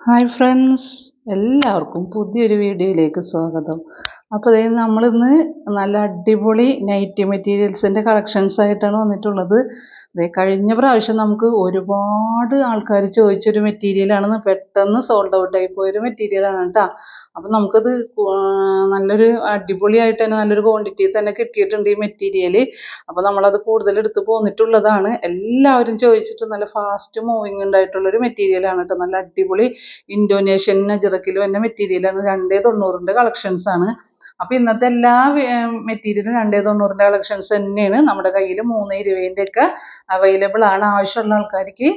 Hi friends, എല്ലാവർക്കും പുതിയൊരു വീഡിയോയിലേക്ക് സ്വാഗതം. അപ്പോൾ ദേ നമ്മളിന്ന് നല്ല അടിപൊളി നൈറ്റി മെറ്റീരിയൽസിന്റെ കളക്ഷൻസ് ആയിട്ടാണ് വന്നിട്ടുള്ളത്. ദേ കഴിഞ്ഞ പ്രാവശ്യം നമുക്ക് ഒരുപാട് ആൾക്കാർ ചോദിച്ചൊരു മെറ്റീരിയലാണ് പെട്ടെന്ന് സോൾഡ് ഔട്ട് ആയി പോയൊരു മെറ്റീരിയലാണ് കേട്ടോ അപ്പോൾ നമുക്കത് നല്ലൊരു അടിപൊളിയായിട്ട് തന്നെ നല്ലൊരു ക്വാണ്ടിറ്റി തന്നെ കിട്ടിയിട്ടുണ്ട് ഈ മെറ്റീരിയൽ അപ്പോൾ നമ്മളത് കൂടുതൽ എടുത്ത് പോന്നിട്ടുള്ളതാണ്. എല്ലാവരും ചോദിച്ചിട്ട് നല്ല ഫാസ്റ്റ് മൂവിങ് ഉണ്ടായിട്ടുള്ളൊരു മെറ്റീരിയലാണ് കേട്ടോ നല്ല അടിപൊളി ഇന്തോനേഷ്യൻ നജറക്കിൽ വന്ന മെറ്റീരിയലാണ് രണ്ടേ തൊണ്ണൂറിന്റെ കളക്ഷൻസ് ആണ്. അപ്പോൾ ഇന്നത്തെ എല്ലാ മെറ്റീരിയലും രണ്ടേ തൊണ്ണൂറിന്റെ കളക്ഷൻസ് തന്നെയാണ്. നമ്മുടെ കയ്യിൽ മൂന്ന് ഇരുപതിന്റെ ഒക്കെ അവൈലബിൾ ആണ്. ആവശ്യമുള്ള ആൾക്കാർക്ക്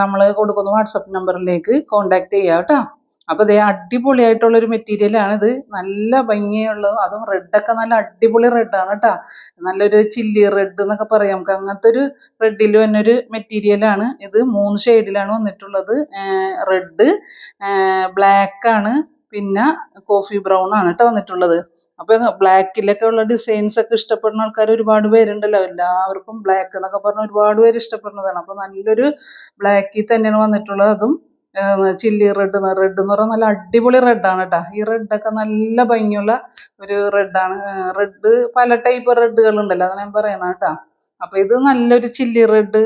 നമ്മൾ കൊടുക്കുന്ന വാട്സപ്പ് നമ്പറിലേക്ക് കോൺടാക്ട് ചെയ്യാം കേട്ടോ. അപ്പോൾ ഇതേ അടിപൊളിയായിട്ടുള്ളൊരു മെറ്റീരിയലാണ് ഇത്. നല്ല ഭംഗിയുള്ള അതും റെഡൊക്കെ നല്ല അടിപൊളി റെഡാണ് കേട്ടോ നല്ലൊരു ചില്ലി റെഡ് എന്നൊക്കെ പറയാം. നമുക്ക് അങ്ങനത്തെ ഒരു റെഡിൽ വന്നൊരു മെറ്റീരിയലാണ് ഇത് മൂന്ന് ഷെയ്ഡിലാണ് വന്നിട്ടുള്ളത്. റെഡ് ബ്ലാക്ക് ആണ്. പിന്നെ കോഫി ബ്രൗൺ ആണ് കേട്ടോ വന്നിട്ടുള്ളത്. അപ്പോൾ ബ്ലാക്കിലൊക്കെ ഉള്ള ഡിസൈൻസ് ഒക്കെ ഇഷ്ടപ്പെടുന്ന ആൾക്കാർ ഒരുപാട് പേരുണ്ടല്ലോ. എല്ലാവർക്കും ബ്ലാക്ക് എന്നൊക്കെ പറഞ്ഞ് ഒരുപാട് പേര് ഇഷ്ടപ്പെടുന്നതാണ്. അപ്പോൾ നല്ലൊരു ബ്ലാക്കിൽ തന്നെയാണ് വന്നിട്ടുള്ളത്. അതും ചില്ലി റെഡ് റെഡ് എന്ന് പറഞ്ഞാൽ നല്ല അടിപൊളി റെഡാണ് കേട്ടോ ഈ റെഡൊക്കെ നല്ല ഭംഗിയുള്ള ഒരു റെഡാണ് റെഡ് പല ടൈപ്പ് റെഡുകളുണ്ടല്ലോ അതാണ് ഞാൻ പറയുന്നത് കേട്ടോ അപ്പോൾ ഇത് നല്ലൊരു ചില്ലി റെഡ്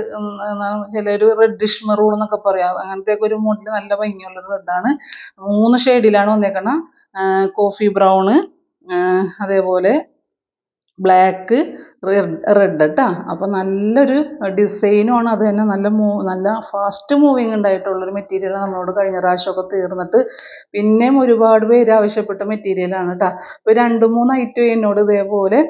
ചിലർ റെഡിഷ് മെറൂൺ എന്നൊക്കെ പറയാം. അങ്ങനത്തെ ഒക്കെ ഒരു മൂഡിൽ നല്ല ഭംഗിയുള്ള ഒരു റെഡാണ് മൂന്ന് ഷെയ്ഡിലാണ് വന്നേക്കണം. കോഫി ബ്രൗണ് അതേപോലെ ബ്ലാക്ക് റെഡ് കേട്ടോ അപ്പോൾ നല്ലൊരു ഡിസൈനുമാണ് അത് തന്നെ. നല്ല മൂ നല്ല ഫാസ്റ്റ് മൂവിങ് ഉണ്ടായിട്ടുള്ളൊരു മെറ്റീരിയൽ നമ്മളോട് കഴിഞ്ഞ പ്രാവശ്യമൊക്കെ തീർന്നിട്ട് പിന്നെയും ഒരുപാട് പേര് ആവശ്യപ്പെട്ട മെറ്റീരിയലാണ് കേട്ടോ അപ്പോൾ രണ്ട് മൂന്ന് ഐറ്റം എന്നോട് ഇതേപോലെ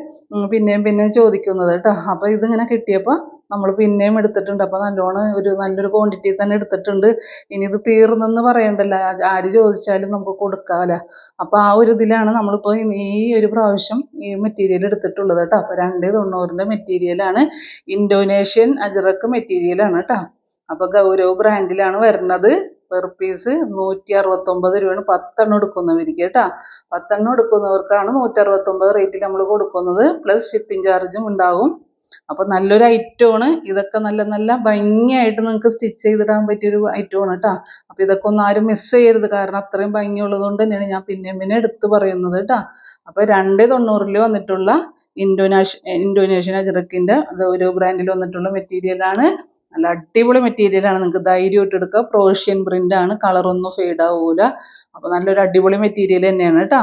പിന്നെയും പിന്നെയും ചോദിക്കുന്നത് കേട്ടോ അപ്പോൾ ഇതിങ്ങനെ കിട്ടിയപ്പോൾ നമ്മൾ പിന്നെയും എടുത്തിട്ടുണ്ട്. അപ്പോൾ നല്ലോണം ഒരു നല്ലൊരു ക്വാണ്ടിറ്റി തന്നെ എടുത്തിട്ടുണ്ട്. ഇനി ഇത് തീർന്നെന്ന് പറയണ്ടല്ല. ആര് ചോദിച്ചാലും നമുക്ക് കൊടുക്കാമല്ല അപ്പോൾ ആ ഒരു ഇതിലാണ് നമ്മളിപ്പോൾ ഈ ഒരു പ്രാവശ്യം ഈ മെറ്റീരിയൽ എടുത്തിട്ടുള്ളത് കേട്ടോ. അപ്പോൾ രണ്ട് തൊണ്ണൂറിന്റെ മെറ്റീരിയലാണ് ഇന്തോനേഷ്യൻ അജറക്ക് മെറ്റീരിയലാണ് കേട്ടോ. അപ്പോൾ ഗൗരവ് ബ്രാൻഡിലാണ് വരുന്നത്. പെർ പീസ് നൂറ്റി അറുപത്തൊമ്പത് രൂപയാണ്. പത്തെണ്ണം എടുക്കുന്നവർക്ക് കേട്ടോ. പത്തെണ്ണം എടുക്കുന്നവർക്കാണ് നൂറ്റി അറുപത്തൊമ്പത് റേറ്റിൽ നമ്മൾ കൊടുക്കുന്നത്. പ്ലസ് ഷിപ്പിംഗ് ചാർജും ഉണ്ടാകും അപ്പോൾ നല്ലൊരു ഐറ്റമാണ് ഇതൊക്കെ നല്ല നല്ല ഭംഗിയായിട്ട് നിങ്ങൾക്ക് സ്റ്റിച്ച് ചെയ്തിടാൻ പറ്റിയൊരു ആണ് കേട്ടോ അപ്പോൾ ഇതൊക്കെ ഒന്നും ആരും മിസ് ചെയ്യരുത്. കാരണം അത്രയും ഭംഗിയുള്ളത് കൊണ്ട് തന്നെയാണ് ഞാൻ പിന്നെയും പിന്നെ എടുത്ത് പറയുന്നത് കേട്ടോ അപ്പോൾ രണ്ട് തൊണ്ണൂറിൽ വന്നിട്ടുള്ള ഇൻഡോനാഷ് ഇന്തോനേഷ്യൻ അജറക്കിന്റെ ഒരു ബ്രാൻഡിൽ വന്നിട്ടുള്ള മെറ്റീരിയലാണ് നല്ല അടിപൊളി മെറ്റീരിയലാണ് നിങ്ങൾക്ക് ധൈര്യമായിട്ട് എടുക്കുക. പ്രോഷ്യൻ പ്രിന്റാണ് കളറൊന്നും ഫെയ്ഡ് ആവൂല. അപ്പോൾ നല്ലൊരു അടിപൊളി മെറ്റീരിയൽ തന്നെയാണ് കേട്ടോ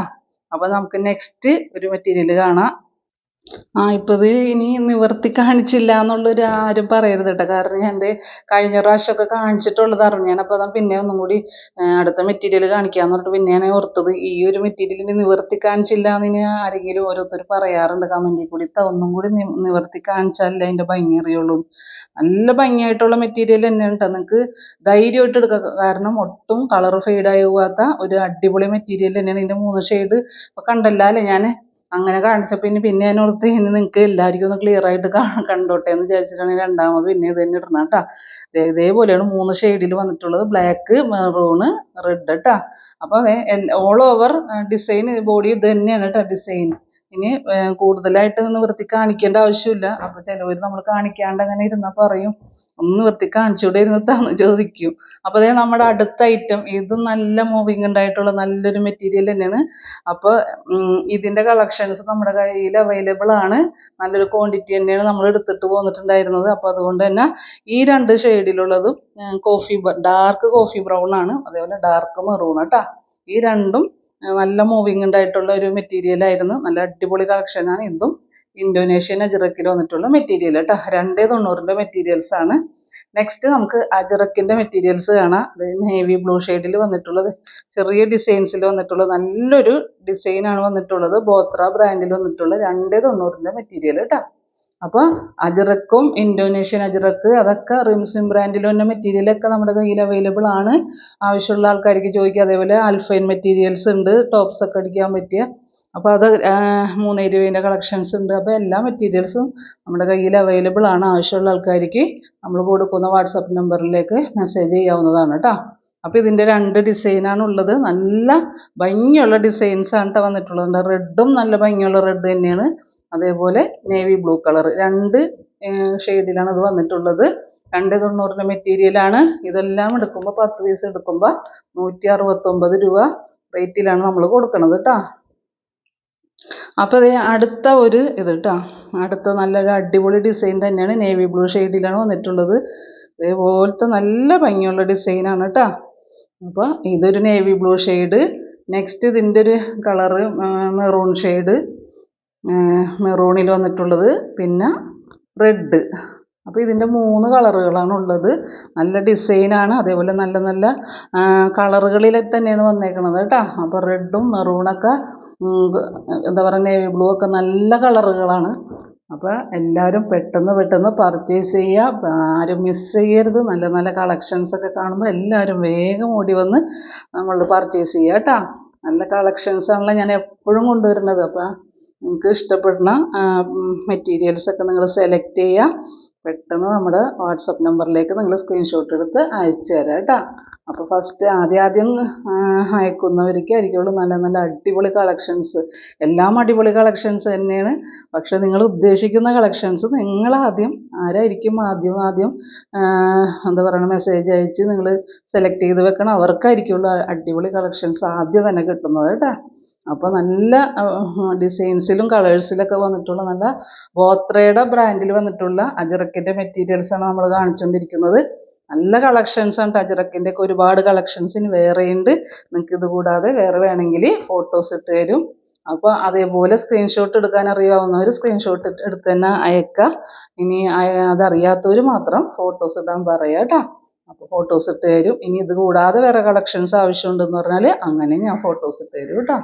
അപ്പോൾ നമുക്ക് നെക്സ്റ്റ് ഒരു മെറ്റീരിയൽ കാണാം. ആ ഇപ്പോൾ ഇത് ഇനി നിവർത്തി കാണിച്ചില്ല എന്നുള്ളൊരു ആരും പറയരുത് കേട്ടോ കാരണം ഞാൻ കഴിഞ്ഞ പ്രാവശ്യമൊക്കെ കാണിച്ചിട്ടുള്ളത് അറിഞ്ഞാണ് അപ്പോൾ അതാ പിന്നെ ഒന്നും കൂടി അടുത്ത മെറ്റീരിയൽ കാണിക്കാമെന്ന് പറഞ്ഞിട്ട് പിന്നെ ഞാൻ ഓർത്തത് ഈ ഒരു മെറ്റീരിയലിന് നിവർത്തി കാണിച്ചില്ല എന്ന് ആരെങ്കിലും ഓരോരുത്തർ പറയാറുണ്ട് കമന്റിൽ കൂടി. "ത ഒന്നും കൂടി നിവർത്തി കാണിച്ചാലല്ലേ അതിന്റെ ഭംഗി അറിയുള്ളൂ. നല്ല ഭംഗിയായിട്ടുള്ള മെറ്റീരിയൽ തന്നെ കേട്ടോ നിങ്ങൾക്ക് ധൈര്യമായിട്ട് എടുക്ക കാരണം ഒട്ടും കളർ ഫെയ്ഡായി പോകാത്ത ഒരു അടിപൊളി മെറ്റീരിയൽ തന്നെയാണ്. ഇതിന്റെ മൂന്ന് ഷെയ്ഡ് ഇപ്പോൾ കണ്ടല്ലോ അല്ലേ ഞാൻ അങ്ങനെ കാണിച്ചപ്പോൾ ഇനി പിന്നെ ഞാൻ ഓർത്ത് ഇനി നിങ്ങൾക്ക് എല്ലാവർക്കും ഒന്ന് ക്ലിയർ ആയിട്ട് കണ്ടോട്ടെ എന്ന് വിചാരിച്ചിട്ടാണ് രണ്ടാമത് പിന്നെ ഇത് തന്നെ ഇടണം കേട്ടോ ഇതേപോലെയാണ് മൂന്ന് ഷെയ്ഡിൽ വന്നിട്ടുള്ളത്. ബ്ലാക്ക് മെറൂണ് റെഡ് കേട്ടോ അപ്പോൾ അതെ ഓൾ ഓവർ ഡിസൈൻ ബോഡി ഇത് തന്നെയാണ് കേട്ടോ ഡിസൈൻ ഇനി കൂടുതലായിട്ട് വൃത്തി കാണിക്കേണ്ട ആവശ്യമില്ല. അപ്പോൾ ചിലവർ നമ്മൾ കാണിക്കാണ്ട് അങ്ങനെ ഇരുന്നാൽ പറയും. ഒന്ന് വൃത്തി കാണിച്ചുകൂടെ ഇരുന്നിട്ടാന്ന് ചോദിക്കും. അപ്പോൾ അതേ നമ്മുടെ അടുത്ത ഐറ്റം ഇത് നല്ല മൂവിങ് ഉണ്ടായിട്ടുള്ള നല്ലൊരു മെറ്റീരിയൽ തന്നെയാണ്. അപ്പോൾ ഇതിന്റെ കളക്ഷൻസ് നമ്മുടെ കയ്യിൽ അവൈലബിൾ ആണ്. നല്ലൊരു ക്വാണ്ടിറ്റി തന്നെയാണ് നമ്മൾ എടുത്തിട്ട് പോന്നിട്ടുണ്ടായിരുന്നത്. അപ്പോൾ അതുകൊണ്ട് തന്നെ ഈ രണ്ട് ഷെയ്ഡിലുള്ളതും കോഫി ഡാർക്ക് കോഫി ബ്രൗൺ ആണ്. അതേപോലെ ഡാർക്ക് മെറൂൺ കേട്ടോ ഈ രണ്ടും നല്ല മൂവിങ് ഉണ്ടായിട്ടുള്ള ഒരു മെറ്റീരിയൽ ആയിരുന്നു. നല്ല അടിപൊളി കളക്ഷനാണ് ഇതും ഇന്തോനേഷ്യൻ അജറക്കിൽ വന്നിട്ടുള്ള മെറ്റീരിയൽ കേട്ടോ രണ്ടേ തൊണ്ണൂറിന്റെ മെറ്റീരിയൽസ് ആണ്. നെക്സ്റ്റ് നമുക്ക് അജിറക്കിന്റെ മെറ്റീരിയൽസ് കാണാം. നേവി ബ്ലൂ ഷെയ്ഡിൽ വന്നിട്ടുള്ളത്. ചെറിയ ഡിസൈൻസിൽ വന്നിട്ടുള്ള നല്ലൊരു ഡിസൈനാണ് വന്നിട്ടുള്ളത്. ബോത്ര ബ്രാൻഡിൽ വന്നിട്ടുള്ള രണ്ടേ തൊണ്ണൂറിന്റെ മെറ്റീരിയൽ കേട്ടോ അപ്പോൾ അജറക്കും ഇൻഡോനേഷ്യൻ അജിറക്ക് അതൊക്കെ റിംസിൻ ബ്രാൻഡിൽ വന്ന മെറ്റീരിയലൊക്കെ നമ്മുടെ കയ്യിൽ അവൈലബിൾ ആണ്. ആവശ്യമുള്ള ആൾക്കാർക്ക് ചോദിക്കുക അതേപോലെ അൽഫൈൻ മെറ്റീരിയൽസ് ഉണ്ട്. ടോപ്സ് ഒക്കെ അടിക്കാൻ പറ്റിയ അപ്പോൾ അത് മൂന്ന് ഇരുപതിന്റെ കളക്ഷൻസ് ഉണ്ട്. അപ്പോൾ എല്ലാ മെറ്റീരിയൽസും നമ്മുടെ കയ്യിൽ അവൈലബിൾ ആണ്. ആവശ്യമുള്ള ആൾക്കാർക്ക് നമ്മൾ കൊടുക്കുന്ന വാട്സപ്പ് നമ്പറിലേക്ക് മെസ്സേജ് ചെയ്യാവുന്നതാണ് കേട്ടോ അപ്പോൾ ഇതിന്റെ രണ്ട് ഡിസൈനാണ് ഉള്ളത്. നല്ല ഭംഗിയുള്ള ഡിസൈൻസ് ആണ് വന്നിട്ടുള്ളത്. റെഡും നല്ല ഭംഗിയുള്ള റെഡ് തന്നെയാണ്. അതേപോലെ നേവി ബ്ലൂ കളർ രണ്ട് ഷെയ്ഡിലാണ് ഇത് വന്നിട്ടുള്ളത്. രണ്ട് തൊണ്ണൂറിന്റെ മെറ്റീരിയലാണ് ഇതെല്ലാം എടുക്കുമ്പോൾ പത്ത് പീസ് എടുക്കുമ്പോൾ നൂറ്റി അറുപത്തൊമ്പത് രൂപ റേറ്റിലാണ് നമ്മൾ കൊടുക്കുന്നത് കേട്ടോ അപ്പോൾ ദേ അടുത്ത ഒരു ഇത് കേട്ടോ അടുത്ത നല്ലൊരു അടിപൊളി ഡിസൈൻ തന്നെയാണ് നേവി ബ്ലൂ ഷെയ്ഡിലാണ് വന്നിട്ടുള്ളത്. ഇതേപോലത്തെ നല്ല ഭംഗിയുള്ള ഡിസൈനാണ് കേട്ടോ അപ്പോൾ ഇതൊരു നേവി ബ്ലൂ ഷെയ്ഡ് നെക്സ്റ്റ് ഇതിന്റെ ഒരു കളറ് മെറൂൺ ഷെയ്ഡ് മെറൂണിൽ വന്നിട്ടുള്ളത്. പിന്നെ റെഡ് അപ്പോൾ ഇതിന്റെ മൂന്ന് കളറുകളാണ് ഉള്ളത്. നല്ല ഡിസൈനാണ് അതേപോലെ നല്ല നല്ല കളറുകളിൽ തന്നെയാണ് വന്നേക്കണത് കേട്ടോ. അപ്പോൾ റെഡും മെറൂണൊക്കെ എന്താ പറയുക നേവി ബ്ലൂ ഒക്കെ നല്ല കളറുകളാണ്. അപ്പോൾ എല്ലാവരും പെട്ടെന്ന് പെട്ടെന്ന് പർച്ചേസ് ചെയ്യുക. ആരും മിസ് ചെയ്യരുത്. നല്ല നല്ല കളക്ഷൻസ് ഒക്കെ കാണുമ്പോൾ എല്ലാവരും വേഗം ഓടി വന്ന് നമ്മൾ പർച്ചേസ് ചെയ്യുക കേട്ടോ. നല്ല കളക്ഷൻസ് ആണല്ലോ ഞാൻ എപ്പോഴും കൊണ്ടുവരുന്നത്. അപ്പോൾ നിങ്ങൾക്ക് ഇഷ്ടപ്പെടുന്ന മെറ്റീരിയൽസ് ഒക്കെ നിങ്ങൾ സെലക്ട് ചെയ്യുക. പെട്ടെന്ന് നമ്മുടെ വാട്സപ്പ് നമ്പറിലേക്ക് നിങ്ങൾ സ്ക്രീൻഷോട്ട് എടുത്ത് അയച്ചു തരാം കേട്ടോ. അപ്പോൾ ഫസ്റ്റ് ആദ്യം ആദ്യം അയക്കുന്നവർക്കായിരിക്കുള്ളൂ നല്ല നല്ല അടിപൊളി കളക്ഷൻസ് എല്ലാം അടിപൊളി കളക്ഷൻസ് തന്നെയാണ്. പക്ഷെ നിങ്ങൾ ഉദ്ദേശിക്കുന്ന കളക്ഷൻസ് നിങ്ങൾ ആദ്യം ആരായിരിക്കും ആദ്യം ആദ്യം എന്താ പറയുക മെസ്സേജ് അയച്ച് നിങ്ങൾ സെലക്ട് ചെയ്ത് വെക്കണം. അവർക്കായിരിക്കുള്ളൂ അടിപൊളി കളക്ഷൻസ് ആദ്യം തന്നെ കിട്ടുന്നത് കേട്ടോ. അപ്പോൾ നല്ല ഡിസൈൻസിലും കളേഴ്സിലൊക്കെ വന്നിട്ടുള്ള നല്ല ബോത്രയുടെ ബ്രാൻഡിൽ വന്നിട്ടുള്ള അജറക്കിന്റെ മെറ്റീരിയൽസാണ് നമ്മൾ കാണിച്ചുകൊണ്ടിരിക്കുന്നത് നല്ല കളക്ഷൻസാണ് അജറക്കിന്റെ ഒക്കെ ഒരുപാട് കളക്ഷൻസ് ഇനി വേറെയുണ്ട്. നിങ്ങൾക്ക് ഇത് കൂടാതെ വേറെ വേണമെങ്കിൽ ഫോട്ടോസ് ഇട്ട് തരും. അപ്പോൾ അതേപോലെ സ്ക്രീൻഷോട്ട് എടുക്കാൻ അറിയാവുന്നവർ സ്ക്രീൻഷോട്ട് എടുത്ത് തന്നെ അയക്കുക ഇനി അതറിയാത്തവർ മാത്രം ഫോട്ടോസ് ഇടാൻ പറയാം കേട്ടോ അപ്പോൾ ഫോട്ടോസ് ഇട്ട് തരും. ഇനി ഇത് കൂടാതെ വേറെ കളക്ഷൻസ് ആവശ്യമുണ്ടെന്ന് പറഞ്ഞാൽ അങ്ങനെ ഞാൻ ഫോട്ടോസ് ഇട്ട് തരും കേട്ടോ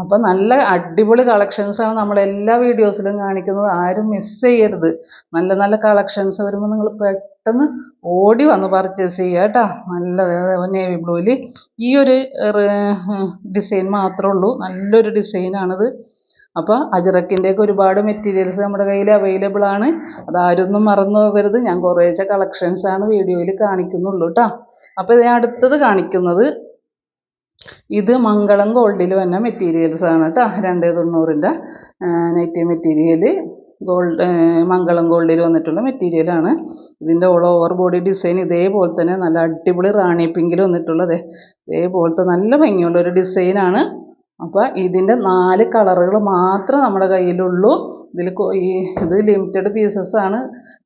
അപ്പോൾ നല്ല അടിപൊളി കളക്ഷൻസാണ് നമ്മൾ എല്ലാ വീഡിയോസിലും കാണിക്കുന്നത്. ആരും മിസ് ചെയ്യരുത്. നല്ല നല്ല കളക്ഷൻസ് വരുമ്പോൾ നിങ്ങൾ പെട്ടെന്ന് ഓടി വന്ന് പർച്ചേസ് ചെയ്യുക കേട്ടോ. നല്ല നേവി ബ്ലൂവിൽ ഈ ഒരു ഡിസൈൻ മാത്രമേ ഉള്ളൂ. നല്ലൊരു ഡിസൈനാണിത് അപ്പോൾ അജിറക്കിന്റെയൊക്കെ ഒരുപാട് മെറ്റീരിയൽസ് നമ്മുടെ കയ്യിൽ അവൈലബിൾ ആണ്. അതാരൊന്നും മറന്നു പോകരുത്. ഞാൻ കുറേശ്ശെ കളക്ഷൻസാണ് വീഡിയോയിൽ കാണിക്കുന്നുള്ളൂ കേട്ടോ. അപ്പോൾ ഞാൻ അടുത്തത് കാണിക്കുന്നത് ഇത് മംഗളം ഗോൾഡിൽ വന്ന മെറ്റീരിയൽസ് ആണ് കേട്ടോ രണ്ട് തൊണ്ണൂറിന്റെ നൈറ്റി മെറ്റീരിയൽ ഗോൾഡ് മംഗളം ഗോൾഡിൽ വന്നിട്ടുള്ള മെറ്റീരിയലാണ് ഇതിന്റെ ഓൾ ഓവർ ബോഡി ഡിസൈൻ ഇതേപോലെ തന്നെ നല്ല അടിപൊളി റാണി പിങ്കിൽ വന്നിട്ടുള്ളത്. ഇതേപോലത്തെ നല്ല ഭംഗിയുള്ള ഒരു ഡിസൈനാണ് അപ്പോൾ ഇതിന്റെ നാല് കളറുകൾ മാത്രമേ നമ്മുടെ കയ്യിലുള്ളൂ. ഇതിൽ ഈ ഇത് ലിമിറ്റഡ് പീസസ് ആണ്.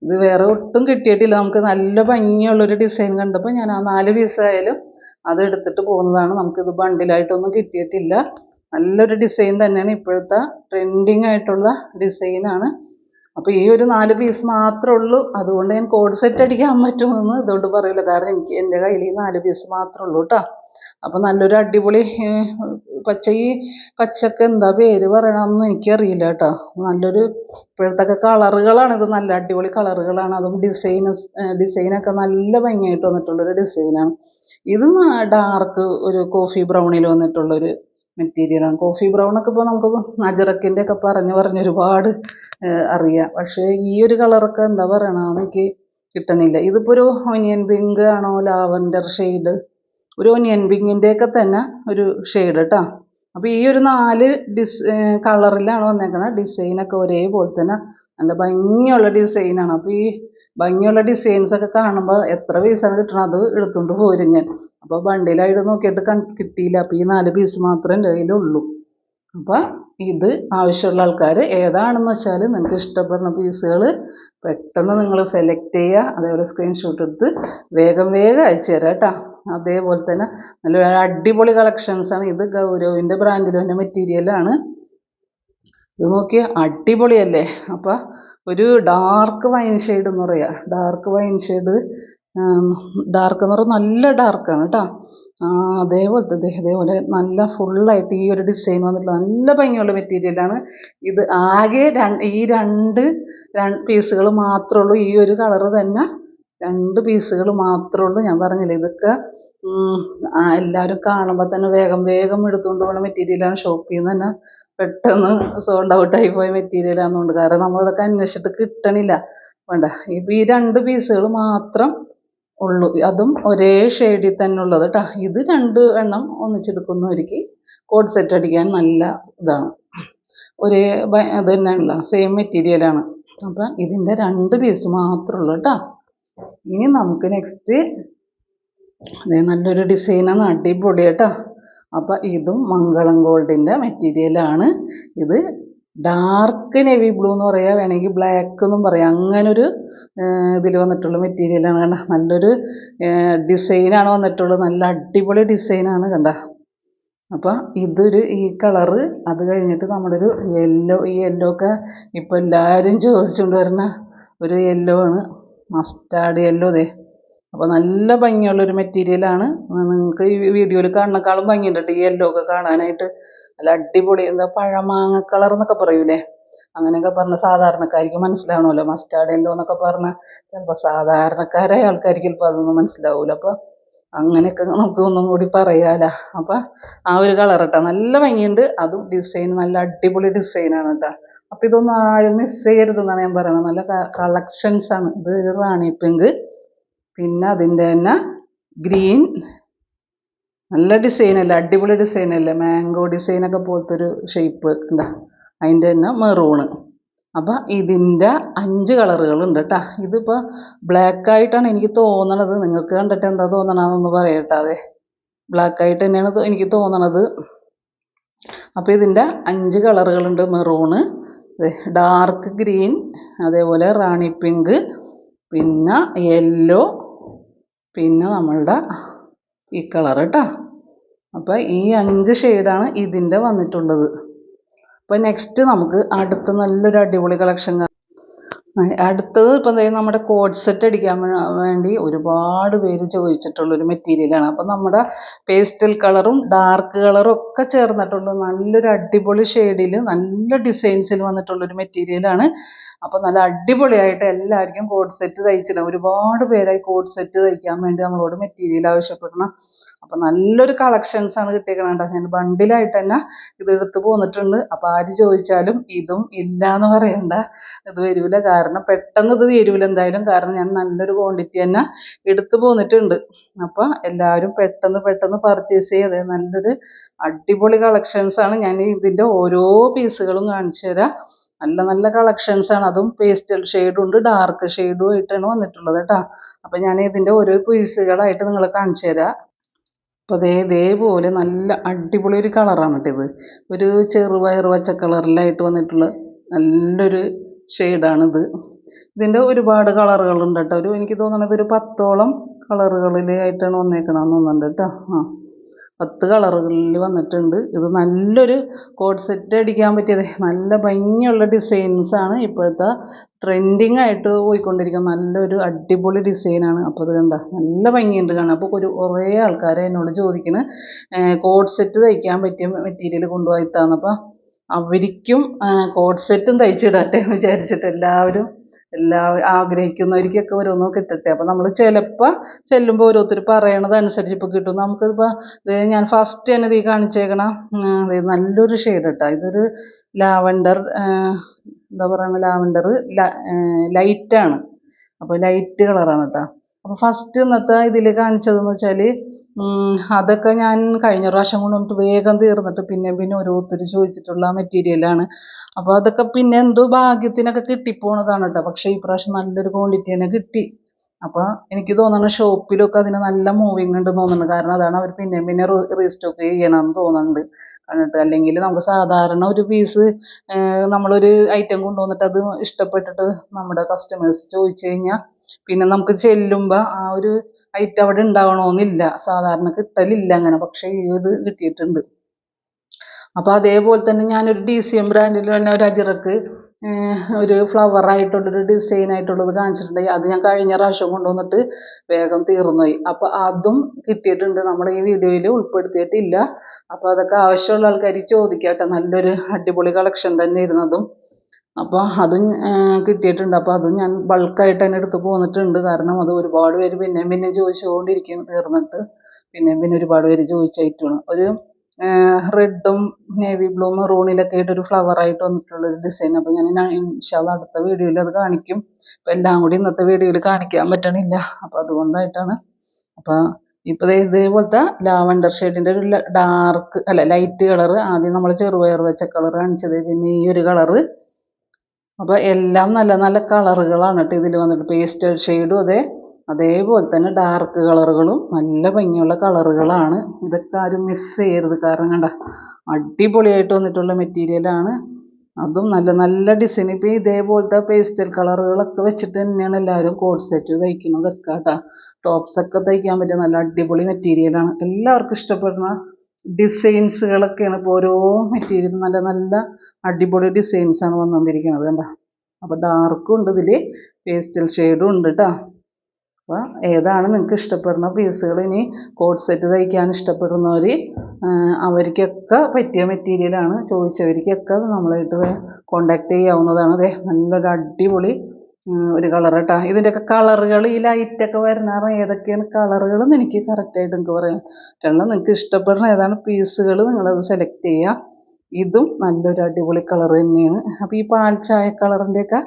ഇത് വേറെ ഒട്ടും കിട്ടിയിട്ടില്ല. നമുക്ക് നല്ല ഭംഗിയുള്ളൊരു ഡിസൈൻ കണ്ടപ്പോൾ ഞാൻ ആ നാല് പീസായാലും അത് എടുത്തിട്ട് പോകുന്നതാണ്. നമുക്കിത് ബണ്ടിലായിട്ടൊന്നും കിട്ടിയിട്ടില്ല. നല്ലൊരു ഡിസൈൻ തന്നെയാണ് ഇപ്പോഴത്തെ ട്രെൻഡിങ് ആയിട്ടുള്ള ഡിസൈനാണ് അപ്പോൾ ഈ ഒരു നാല് പീസ് മാത്രമേ ഉള്ളൂ. അതുകൊണ്ട് ഞാൻ കോഡ് സെറ്റ് അടിക്കാൻ പറ്റുമെന്ന് ഇതുകൊണ്ട് പറയില്ല. കാരണം എനിക്ക് എന്റെ കയ്യിൽ ഈ നാല് പീസ് മാത്രമേ ഉള്ളൂ കേട്ടോ അപ്പോൾ നല്ലൊരു അടിപൊളി പച്ച ഈ പച്ചക്ക് എന്താ പേര് പറയണമെന്ന് എനിക്കറിയില്ല കേട്ടോ നല്ലൊരു ഇപ്പോഴത്തെ കളറുകളാണ് ഇത്. നല്ല അടിപൊളി കളറുകളാണ്. അതും ഡിസൈനസ് ഡിസൈനൊക്കെ നല്ല ഭംഗിയായിട്ട് വന്നിട്ടുള്ളൊരു ഡിസൈനാണ് ഇത് ഡാർക്ക് ഒരു കോഫി ബ്രൗണിൽ വന്നിട്ടുള്ളൊരു മെറ്റീരിയലാണ് കോഫി ബ്രൗണൊക്കെ ഇപ്പോൾ നമുക്ക് അജറക്കിന്റെ ഒക്കെ പറഞ്ഞു പറഞ്ഞ് ഒരുപാട് അറിയാം. പക്ഷേ ഈ ഒരു കളറൊക്കെ എന്താ പറയണ എനിക്ക് കിട്ടണില്ല. ഇതിപ്പോൾ ഒരു ഒനിയൻ പിങ്ക് ആണോ ലാവൻഡർ ഷെയ്ഡ് ഒരു ഒനിയൻ പിങ്കിന്റെയൊക്കെ തന്നെ ഒരു ഷെയ്ഡ് കേട്ടോ അപ്പോൾ ഈ ഒരു നാല് ഡിസ് കളറിലാണ് വന്നേക്കുന്നത് ഡിസൈനൊക്കെ ഒരേപോലെ തന്നെ. നല്ല ഭംഗിയുള്ള ഡിസൈനാണ് അപ്പോൾ ഈ ഭംഗിയുള്ള ഡിസൈൻസൊക്കെ കാണുമ്പോൾ എത്ര പീസാണ് കിട്ടണം അത് എടുത്തുകൊണ്ട് പോരും ഞാൻ. അപ്പോൾ ബണ്ടിലായിട്ട് നോക്കിയിട്ട് കിട്ടിയില്ല. അപ്പോൾ ഈ നാല് പീസ് മാത്രമേ എന്റെ കയ്യിലുള്ളൂ. അപ്പോൾ ഇത് ആവശ്യമുള്ള ആൾക്കാർ ഏതാണെന്ന് വെച്ചാൽ നിങ്ങൾക്ക് ഇഷ്ടപ്പെടുന്ന പീസുകൾ പെട്ടെന്ന് നിങ്ങൾ സെലക്ട് ചെയ്യുക അതേപോലെ സ്ക്രീൻഷോട്ട് എടുത്ത് വേഗം വേഗം അയച്ചു തരാം കേട്ടോ. അതേപോലെ തന്നെ നല്ല അടിപൊളി കളക്ഷൻസാണ് ഇത് ഗൗരവിന്റെ ബ്രാൻഡിൽ വന്ന മെറ്റീരിയലാണ് ഇത് നോക്കിയാൽ അടിപൊളിയല്ലേ? അപ്പോൾ ഒരു ഡാർക്ക് വൈൻ ഷെയ്ഡ് എന്ന് പറയുക ഡാർക്ക് വൈൻ ഷെയ്ഡ് ഡാർക്ക് എന്ന് പറഞ്ഞാൽ നല്ല ഡാർക്കാണ് കേട്ടോ അതേപോലത്തെ ഇതേപോലെ നല്ല ഫുള്ളായിട്ട് ഈ ഒരു ഡിസൈൻ വന്നിട്ടുള്ള നല്ല ഭംഗിയുള്ള മെറ്റീരിയലാണ് ഇത് ആകെ ഈ രണ്ട് പീസുകൾ മാത്രമേ ഉള്ളൂ. ഈ ഒരു കളറ് തന്നെ രണ്ട് പീസുകൾ മാത്രമേ ഉള്ളൂ ഞാൻ പറഞ്ഞില്ലേ. ഇതൊക്കെ എല്ലാവരും കാണുമ്പോൾ തന്നെ വേഗം വേഗം എടുത്തുകൊണ്ട് പോകുന്ന മെറ്റീരിയലാണ് ഷോപ്പിൽ നിന്ന് തന്നെ പെട്ടെന്ന് സോൾഡ് ഔട്ടായി പോയ മെറ്റീരിയലാണെന്നുണ്ട് കാരണം നമ്മളിതൊക്കെ അന്വേഷിച്ചിട്ട് കിട്ടണില്ല. വേണ്ട. ഇപ്പം ഈ രണ്ട് പീസുകൾ മാത്രം ഉള്ളൂ. അതും ഒരേ ഷെയ്ഡിൽ തന്നെ ഉള്ളത് കേട്ടോ ഇത് രണ്ട് എണ്ണം ഒന്നിച്ചെടുക്കുന്നവർക്ക് കോഡ് സെറ്റ് അടിക്കാൻ നല്ല ഇതാണ്. ഒരേ ഇത് തന്നെയാണല്ലോ സെയിം മെറ്റീരിയലാണ് അപ്പം ഇതിന്റെ രണ്ട് പീസ് മാത്രമേ ഉള്ളൂ കേട്ടോ ഇനി നമുക്ക് നെക്സ്റ്റ് അതെ നല്ലൊരു ഡിസൈനാണ് അടിപൊളി കേട്ടോ അപ്പം ഇതും മംഗളം ഗോൾഡിന്റെ മെറ്റീരിയലാണ് ഇത് ഡാർക്ക് നെവി ബ്ലൂ എന്ന് പറയാം വേണമെങ്കിൽ ബ്ലാക്ക് എന്നും പറയാം. അങ്ങനൊരു ഇതിൽ വന്നിട്ടുള്ള മെറ്റീരിയലാണ് കണ്ട. നല്ലൊരു ഡിസൈനാണ് വന്നിട്ടുള്ളത്. നല്ല അടിപൊളി ഡിസൈനാണ് കണ്ട. അപ്പം ഇതൊരു ഈ കളറ് അത് കഴിഞ്ഞിട്ട് നമ്മുടെ ഒരു യെല്ലോ ഈ യെല്ലോ ഒക്കെ ഇപ്പോൾ എല്ലാവരും ചോദിച്ചുകൊണ്ട് വരുന്ന ഒരു യെല്ലോ ആണ്. മസ്റ്റാർഡ് യെല്ലോ ദേ. അപ്പോൾ നല്ല ഭംഗിയുള്ള ഭംഗിയുള്ളൊരു മെറ്റീരിയലാണ് നിങ്ങൾക്ക് ഈ വീഡിയോയിൽ കാണുന്നേക്കാളും ഭംഗിയുണ്ട് ഈ യെല്ലോ ഒക്കെ കാണാനായിട്ട് നല്ല അടിപൊളി എന്താ പഴമാങ്ങ കളർ എന്നൊക്കെ പറയൂലേ? അങ്ങനെയൊക്കെ പറഞ്ഞ സാധാരണക്കാർക്ക് മനസ്സിലാവണമല്ലോ. മസ്റ്റാർഡ് യെല്ലോ എന്നൊക്കെ പറഞ്ഞ ചിലപ്പോൾ സാധാരണക്കാരായ ആൾക്കാർക്ക് ചിലപ്പോൾ അതൊന്നും മനസ്സിലാവൂല. അപ്പോൾ അങ്ങനെയൊക്കെ നമുക്ക് ഒന്നും കൂടി പറയാലോ. അപ്പം ആ ഒരു കളർ കേട്ടോ. നല്ല ഭംഗിയുണ്ട്. അതും ഡിസൈൻ നല്ല അടിപൊളി ഡിസൈനാണ് കേട്ടോ. അപ്പം ഇതൊന്നും ആരും മിസ് ചെയ്യരുതെന്നാണ് ഞാൻ പറയുന്നത്. നല്ല കളക്ഷൻസ് ആണ്. ഇത് ഒരു റാണി പിങ്ക് പിന്നെ അതിന്റെ തന്നെ ഗ്രീൻ. നല്ല ഡിസൈനല്ലേ അടിപൊളി ഡിസൈനല്ലേ മാംഗോ ഡിസൈനൊക്കെ പോലത്തെ ഒരു ഷേപ്പ് ഉണ്ടാ അതിന്റെ തന്നെ മെറൂണ് അപ്പം ഇതിന്റെ അഞ്ച് കളറുകളുണ്ട് കേട്ടോ ഇതിപ്പോൾ ബ്ലാക്ക് ആയിട്ടാണ് എനിക്ക് തോന്നണത്. നിങ്ങൾക്ക് കണ്ടിട്ട് എന്താ തോന്നണമെന്നൊന്ന് പറയട്ടെ അതെ. ആയിട്ട് തന്നെയാണ് എനിക്ക് തോന്നണത്. അപ്പോൾ ഇതിന്റെ അഞ്ച് കളറുകളുണ്ട് മെറൂണ് ഡാർക്ക് ഗ്രീൻ അതേപോലെ റാണി പിങ്ക് പിന്നെ യെല്ലോ പിന്നെ നമ്മളുടെ ഈ കളർ കേട്ടോ അപ്പോൾ ഈ അഞ്ച് ഷെയ്ഡാണ് ഇതിന്റെ വന്നിട്ടുള്ളത്. അപ്പോൾ നെക്സ്റ്റ് നമുക്ക് അടുത്ത നല്ലൊരു അടിപൊളി കളക്ഷൻ അടുത്തത് ഇപ്പം നമ്മുടെ കോഡ് സെറ്റ് അടിക്കാൻ വേണ്ടി ഒരുപാട് പേര് ചോദിച്ചിട്ടുള്ളൊരു മെറ്റീരിയലാണ് അപ്പം നമ്മുടെ പേസ്റ്റൽ കളറും ഡാർക്ക് കളറും ഒക്കെ ചേർന്നിട്ടുള്ള നല്ലൊരു അടിപൊളി ഷെയ്ഡിൽ നല്ല ഡിസൈൻസിൽ വന്നിട്ടുള്ളൊരു മെറ്റീരിയലാണ് അപ്പോൾ നല്ല അടിപൊളിയായിട്ട് എല്ലാവർക്കും കോഡ് സെറ്റ് തയ്ച്ചിടാം. ഒരുപാട് പേരായി കോഡ് സെറ്റ് തയ്ക്കാൻ വേണ്ടി നമ്മളോട് മെറ്റീരിയൽ ആവശ്യപ്പെടണം. അപ്പോൾ നല്ലൊരു കളക്ഷൻസ് ആണ് കിട്ടിയേക്കണത് കേട്ടോ ഞാൻ ബണ്ടിലായിട്ട് തന്നെ ഇത് എടുത്ത് പോന്നിട്ടുണ്ട്. അപ്പോൾ ആര് ചോദിച്ചാലും ഇതും ഇല്ല എന്ന് പറയണ്ട. ഇത് വരില്ല കാരണം പെട്ടെന്ന് ഇത് തീരൂല. എന്തായാലും കാരണം ഞാൻ നല്ലൊരു ക്വാണ്ടിറ്റി തന്നെ എടുത്തു പോന്നിട്ടുണ്ട്. അപ്പോൾ എല്ലാവരും പെട്ടെന്ന് പെട്ടെന്ന് പർച്ചേസ് ചെയ്തേ. നല്ലൊരു അടിപൊളി കളക്ഷൻസ് ആണ്. ഞാൻ ഇതിന്റെ ഓരോ പീസുകളും കാണിച്ചു തരാം. നല്ല നല്ല കളക്ഷൻസ് ആണ്. അതും പേസ്റ്റൽ ഷെയ്ഡും ഉണ്ട് ഡാർക്ക് ഷെയ്ഡും ആയിട്ടാണ് വന്നിട്ടുള്ളത് കേട്ടോ. അപ്പോൾ ഞാൻ ഇതിന്റെ ഓരോ പീസുകളായിട്ട് നിങ്ങളെ കാണിച്ചു അപ്പോൾ ദേ ഇതേപോലെ നല്ല അടിപൊളി ഒരു കളറാണ് കേട്ടോ ഇത്. ഒരു ചെറുപയർ പച്ച കളറിലായിട്ട് വന്നിട്ടുള്ള നല്ലൊരു ഷെയ്ഡാണിത്. ഇതിന്റെ ഒരുപാട് കളറുകളുണ്ട് കേട്ടോ. ഒരു എനിക്ക് തോന്നുന്നത് ഒരു പത്തോളം കളറുകളിലായിട്ടാണ് വന്നേക്കണമെന്ന് തോന്നുന്നുണ്ട് കേട്ടോ. ആ പത്ത് കളറുകളിൽ വന്നിട്ടുണ്ട്. ഇത് നല്ലൊരു കോഡ് സെറ്റ് അടിക്കാൻ പറ്റിയത്. നല്ല ഭംഗിയുള്ള ഡിസൈൻസ് ആണ് ഇപ്പോഴത്തെ ട്രെൻഡിങ് ആയിട്ട് പോയിക്കൊണ്ടിരിക്കുന്ന നല്ലൊരു അടിപൊളി ഡിസൈനാണ്. അപ്പോൾ അത് കണ്ട നല്ല ഭംഗിയുണ്ട് കാണാൻ. അപ്പോൾ ഒരു കുറേ ആൾക്കാർ എന്നോട് ചോദിക്കുന്നത് കോഡ് സെറ്റ് തയ്ക്കാൻ പറ്റിയ മെറ്റീരിയൽ കൊണ്ടുപോയി തന്നപ്പോൾ അവർക്കും കോഡ് സെറ്റും തയ്ച്ചിടട്ടെ എന്ന് വിചാരിച്ചിട്ട് എല്ലാവരും എല്ലാ ആഗ്രഹിക്കുന്നവർക്കൊക്കെ ഓരോന്നും കിട്ടട്ടെ. അപ്പോൾ നമ്മൾ ചിലപ്പോൾ ചെല്ലുമ്പോൾ ഓരോരുത്തർ പറയണത് അനുസരിച്ച് ഇപ്പോൾ കിട്ടും നമുക്കിപ്പോൾ ഇത് ഞാൻ ഫസ്റ്റ് തന്നെ ഇത് കാണിച്ചേക്കണ ഇത് നല്ലൊരു ഷെയ്ഡ് കേട്ടോ ഇതൊരു ലാവൻഡർ എന്താ പറയുക ലാവൻഡർ ലൈറ്റാണ് അപ്പോൾ ലൈറ്റ് കളറാണ് കേട്ടോ അപ്പോൾ ഫസ്റ്റ് ഇന്നത്തെ ഇതിൽ കാണിച്ചതെന്ന് വെച്ചാൽ അതൊക്കെ ഞാൻ കഴിഞ്ഞ പ്രാവശ്യം കൊണ്ടുവന്നിട്ട് വേഗം തീർന്നിട്ട് പിന്നെ പിന്നെ ഓരോരുത്തർ ചോദിച്ചിട്ടുള്ള മെറ്റീരിയലാണ് അപ്പോൾ അതൊക്കെ പിന്നെ എന്തോ ഭാഗ്യത്തിനൊക്കെ കിട്ടിപ്പോണതാണ് കേട്ടോ. പക്ഷേ ഈ പ്രാവശ്യം നല്ലൊരു ക്വാണ്ടിറ്റി തന്നെ കിട്ടി. അപ്പോൾ എനിക്ക് തോന്നുന്നു ഷോപ്പിലൊക്കെ അതിന് നല്ല മൂവിങ് ഉണ്ട് തോന്നുന്നു. കാരണം അതാണ് അവർ പിന്നെയും പിന്നെ റീസ്റ്റോക്ക് ചെയ്യണമെന്ന് തോന്നുന്നുണ്ട്. കണ്ടിട്ട് അല്ലെങ്കിൽ നമുക്ക് സാധാരണ ഒരു പീസ് നമ്മളൊരു ഐറ്റം കൊണ്ടുവന്നിട്ട് അത് ഇഷ്ടപ്പെട്ടിട്ട് നമ്മുടെ കസ്റ്റമേഴ്സ് ചോദിച്ചു കഴിഞ്ഞാൽ പിന്നെ നമുക്ക് ചെല്ലുമ്പോൾ ആ ഒരു ഐറ്റം അവിടെ ഉണ്ടാവണമെന്നില്ല സാധാരണ കിട്ടലില്ല അങ്ങനെ. പക്ഷെ ഈ ഇത് കിട്ടിയിട്ടുണ്ട്. അപ്പോൾ അതേപോലെ തന്നെ ഞാനൊരു ഡി സി എം ബ്രാൻഡിൽ തന്നെ ഒരു അജിറക്ക് ഒരു ഫ്ലവർ ആയിട്ടുള്ളൊരു ഡിസൈൻ ആയിട്ടുള്ളത് കാണിച്ചിട്ടുണ്ടായി അത് ഞാൻ കഴിഞ്ഞ പ്രാവശ്യം കൊണ്ടുവന്നിട്ട് വേഗം തീർന്നുപോയി. അപ്പോൾ അതും കിട്ടിയിട്ടുണ്ട്. നമ്മൾ ഈ വീഡിയോയിൽ ഉൾപ്പെടുത്തിയിട്ടില്ല. അപ്പോൾ അതൊക്കെ ആവശ്യമുള്ള ആൾക്കാർ ചോദിക്കട്ടെ. നല്ലൊരു അടിപൊളി കളക്ഷൻ തന്നെ ഇരുന്നതും അപ്പോൾ അതും കിട്ടിയിട്ടുണ്ട്. അപ്പോൾ അതും ഞാൻ ബൾക്കായിട്ട് തന്നെ എടുത്ത് പോന്നിട്ടുണ്ട്. കാരണം അത് ഒരുപാട് പേര് പിന്നെയും പിന്നെയും ചോദിച്ചുകൊണ്ടിരിക്കുന്നു തീർന്നിട്ട്. പിന്നെയും പിന്നെ ഒരുപാട് പേര് ചോദിച്ചായിട്ടാണ്. ഒരു റെഡും നേവി ബ്ലൂ മെറൂണിലൊക്കെ ആയിട്ട് ഒരു ഫ്ലവർ ആയിട്ട് വന്നിട്ടുള്ള ഒരു ഡിസൈൻ അപ്പോൾ ഞാൻ ഇൻഷാല്ല അടുത്ത വീഡിയോയിൽ അത് കാണിക്കും. അപ്പോൾ എല്ലാം കൂടി ഇന്നത്തെ വീഡിയോയിൽ കാണിക്കാൻ പറ്റണില്ല. അപ്പോൾ അതുകൊണ്ടായിട്ടാണ്. അപ്പോൾ ഇപ്പോൾ ഇതേപോലത്തെ ലാവണ്ടർ ഷെയ്ഡിന്റെ ഒരു ഡാർക്ക് അല്ല ലൈറ്റ് കളറ് ആദ്യം നമ്മൾ ചെറുപയർ വെച്ച കളർ കാണിച്ചത്. പിന്നെ ഈ ഒരു കളറ് അപ്പോൾ എല്ലാം നല്ല നല്ല കളറുകളാണ് കേട്ടോ ഇതിൽ വന്നിട്ട്. പേസ്റ്റൽ ഷെയ്ഡും അതെ. അതേപോലെ തന്നെ ഡാർക്ക് കളറുകളും നല്ല ഭംഗിയുള്ള കളറുകളാണ് ഇതൊക്കെ ആരും മിസ് ചെയ്യരുത്. കാരണം കണ്ട അടിപൊളിയായിട്ട് വന്നിട്ടുള്ള മെറ്റീരിയലാണ് അതും നല്ല നല്ല ഡിസൈൻ ഇപ്പോൾ ഇതേപോലത്തെ പേസ്റ്റൽ കളറുകളൊക്കെ വെച്ചിട്ട് തന്നെയാണ് എല്ലാവരും കോഡ് സെറ്റ് തയ്ക്കുന്നതൊക്കെ കേട്ടോ ടോപ്സൊക്കെ തയ്ക്കാൻ പറ്റിയ നല്ല അടിപൊളി മെറ്റീരിയലാണ് എല്ലാവർക്കും ഇഷ്ടപ്പെടുന്ന ഡിസൈൻസുകളൊക്കെയാണ് ഇപ്പോൾ ഓരോ മെറ്റീരിയൽ നല്ല നല്ല അടിപൊളി ഡിസൈൻസാണ് വന്നുകൊണ്ടിരിക്കുന്നത് കണ്ടോ. അപ്പോൾ ഡാർക്കും ഉണ്ട് ഇതിൽ പേസ്റ്റൽ ഷെയ്ഡും ഉണ്ട് കേട്ടോ അപ്പോൾ ഏതാണ് നിങ്ങൾക്ക് ഇഷ്ടപ്പെടുന്ന പീസുകൾ ഇനി കോട്ട് സെറ്റ് തയ്ക്കാൻ ഇഷ്ടപ്പെടുന്നവർ അവർക്കൊക്കെ പറ്റിയ മെറ്റീരിയലാണ് ചോദിച്ചവർക്കൊക്കെ നമ്മളായിട്ട് കോണ്ടാക്ട് ചെയ്യാവുന്നതാണ്. അതെ നല്ലൊരു അടിപൊളി ഒരു കളർ കേട്ടോ ഇതിന്റെയൊക്കെ കളറുകൾ ഈ ലൈറ്റൊക്കെ വരുന്ന ഏതൊക്കെയാണ് കളറുകൾ എന്ന് എനിക്ക് കറക്റ്റായിട്ട് നിങ്ങൾക്ക് പറയാം. കാരണം നിങ്ങൾക്ക് ഇഷ്ടപ്പെടുന്ന ഏതാണ് പീസുകൾ നിങ്ങളത് സെലക്ട് ചെയ്യുക. ഇതും നല്ലൊരു അടിപൊളി കളർ തന്നെയാണ്. അപ്പോൾ ഈ പാൽ ചായ കളറിന്റെയൊക്കെ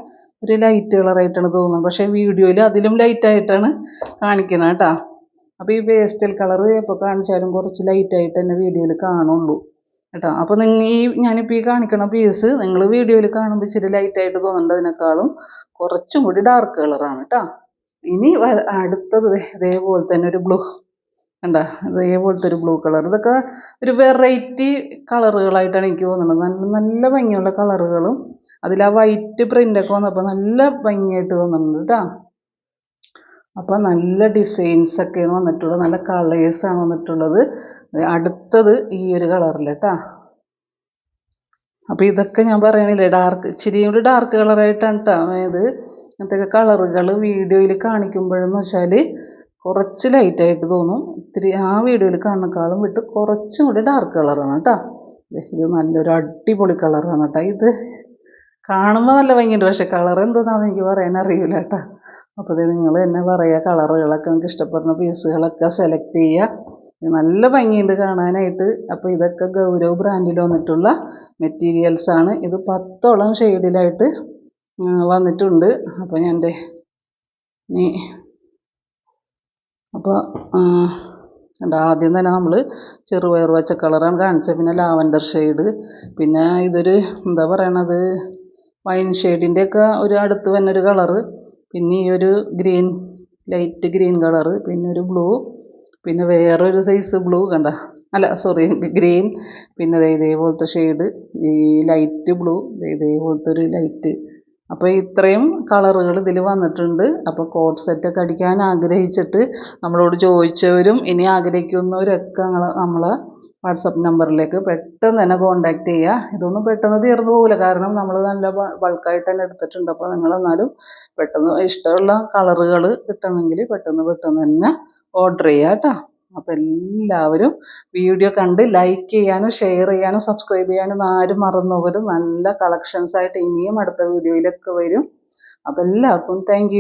ഒരു ലൈറ്റ് കളറായിട്ടാണ് തോന്നുന്നത്. പക്ഷേ വീഡിയോയിൽ അതിലും ലൈറ്റായിട്ടാണ് കാണിക്കുന്നത് കേട്ടോ. അപ്പോൾ ഈ പേസ്റ്റൽ കളർ എപ്പോൾ കാണിച്ചാലും കുറച്ച് ലൈറ്റായിട്ട് തന്നെ വീഡിയോയിൽ കാണുള്ളൂ കേട്ടോ. അപ്പോൾ നിങ്ങൾ ഈ ഞാനിപ്പോൾ ഈ കാണിക്കണ പീസ് നിങ്ങൾ വീഡിയോയിൽ കാണുമ്പോൾ ഇച്ചിരി ലൈറ്റായിട്ട് തോന്നുന്നതിനേക്കാളും കുറച്ചും കൂടി ഡാർക്ക് കളറാണ് കേട്ടോ. ഇനി അടുത്തത് ഇതേപോലെ തന്നെ ഒരു ബ്ലൂ കണ്ട? ഇതേപോലത്തെ ഒരു ബ്ലൂ കളർ. ഇതൊക്കെ ഒരു വെറൈറ്റി കളറുകളായിട്ടാണ് എനിക്ക് തോന്നുന്നത്. നല്ല നല്ല ഭംഗിയുള്ള കളറുകളും അതിൽ ആ വൈറ്റ് പ്രിന്റൊക്കെ വന്നപ്പോൾ നല്ല ഭംഗിയായിട്ട് തോന്നുന്നുണ്ട് കേട്ടോ അപ്പോൾ നല്ല ഡിസൈൻസ് ഒക്കെയാണ് വന്നിട്ടുള്ളത് നല്ല കളേഴ്സാണ് വന്നിട്ടുള്ളത്. അടുത്തത് ഈ ഒരു കളറിൽ കേട്ടോ അപ്പോൾ ഇതൊക്കെ ഞാൻ പറയണില്ലേ ഡാർക്ക് ഇച്ചിരി കൂടി ഡാർക്ക് കളറായിട്ടാണ് കേട്ടോ അതായത് ഇങ്ങനത്തെ കളറുകൾ വീഡിയോയിൽ കാണിക്കുമ്പോഴെന്ന് വെച്ചാൽ കുറച്ച് ലൈറ്റ് ആയിട്ട് തോന്നും. ഇത്തിരി ആ വീഡിയോയിൽ കാണുന്നേക്കാളും വിട്ട് കുറച്ചും കൂടി ഡാർക്ക് കളറാണ് കേട്ടോ ഇത് നല്ലൊരു അടിപൊളി കളറാണ് കേട്ടോ ഇത് കാണുമ്പോൾ നല്ല ഭംഗിയുണ്ട്. പക്ഷെ കളർ എന്താണെന്ന് എനിക്ക് പറയാൻ അറിയില്ല കേട്ടോ അപ്പോൾ ഇത് നിങ്ങൾ തന്നെ പറയുക കളറുകളൊക്കെ നിങ്ങൾക്ക് ഇഷ്ടപ്പെടുന്ന പീസുകളൊക്കെ സെലക്ട് ചെയ്യുക നല്ല ഭംഗിയുണ്ട് കാണാനായിട്ട്. അപ്പോൾ ഇതൊക്കെ ഗൗരവ് ബ്രാൻഡിൽ വന്നിട്ടുള്ള മെറ്റീരിയൽസ് ആണ്. ഇത് പത്തോളം ഷെയ്ഡിലായിട്ട് വന്നിട്ടുണ്ട്. അപ്പോൾ ഞാൻ എന്റെ നീ അപ്പോൾ കണ്ടോ ആദ്യം തന്നെ നമ്മൾ ചെറുപയർ വെച്ച കളറാണ് കാണിച്ചത്. പിന്നെ ലാവൻഡർ ഷെയ്ഡ് പിന്നെ ഇതൊരു എന്താ പറയണത് വൈൻ ഷെയ്ഡിന്റെയൊക്കെ ഒരു അടുത്ത് തന്നെ ഒരു കളറ് പിന്നെ ഈ ഒരു ഗ്രീൻ ലൈറ്റ് ഗ്രീൻ കളറ് പിന്നെ ഒരു ബ്ലൂ പിന്നെ വേറൊരു സൈസ് ബ്ലൂ കണ്ട? അല്ല സോറി ഗ്രീൻ പിന്നെ ഇതേപോലത്തെ ഷെയ്ഡ് ഈ ലൈറ്റ് ബ്ലൂ ഇതേപോലത്തെ ഒരു ലൈറ്റ്. അപ്പോൾ ഇത്രയും കളറുകൾ ഇതിൽ വന്നിട്ടുണ്ട്. അപ്പോൾ കോഡ് സെറ്റൊക്കെ അടിക്കാൻ ആഗ്രഹിച്ചിട്ട് നമ്മളോട് ചോദിച്ചവരും ഇനി ആഗ്രഹിക്കുന്നവരൊക്കെ നമ്മളെ വാട്സപ്പ് നമ്പറിലേക്ക് പെട്ടെന്ന് തന്നെ കോണ്ടാക്ട് ചെയ്യുക ഇതൊന്നും പെട്ടെന്ന് തീർന്നു പോകില്ല കാരണം നമ്മൾ നല്ല ബൾക്കായിട്ട് തന്നെ എടുത്തിട്ടുണ്ട്. അപ്പോൾ നിങ്ങൾ എന്നാലും പെട്ടെന്ന് ഇഷ്ടമുള്ള കളറുകൾ കിട്ടണമെങ്കിൽ പെട്ടെന്ന് പെട്ടെന്ന് തന്നെ ഓർഡർ ചെയ്യുക കേട്ടോ അപ്പോൾ എല്ലാവരും വീഡിയോ കണ്ട് ലൈക്ക് ചെയ്യാനും ഷെയർ ചെയ്യാനും സബ്സ്ക്രൈബ് ചെയ്യാനും ആരും മറന്നു പോകരുത് നല്ല കളക്ഷൻസ് ആയിട്ട് ഇനിയും അടുത്ത വീഡിയോയിലൊക്കെ വരും. അപ്പോൾ എല്ലാവർക്കും താങ്ക്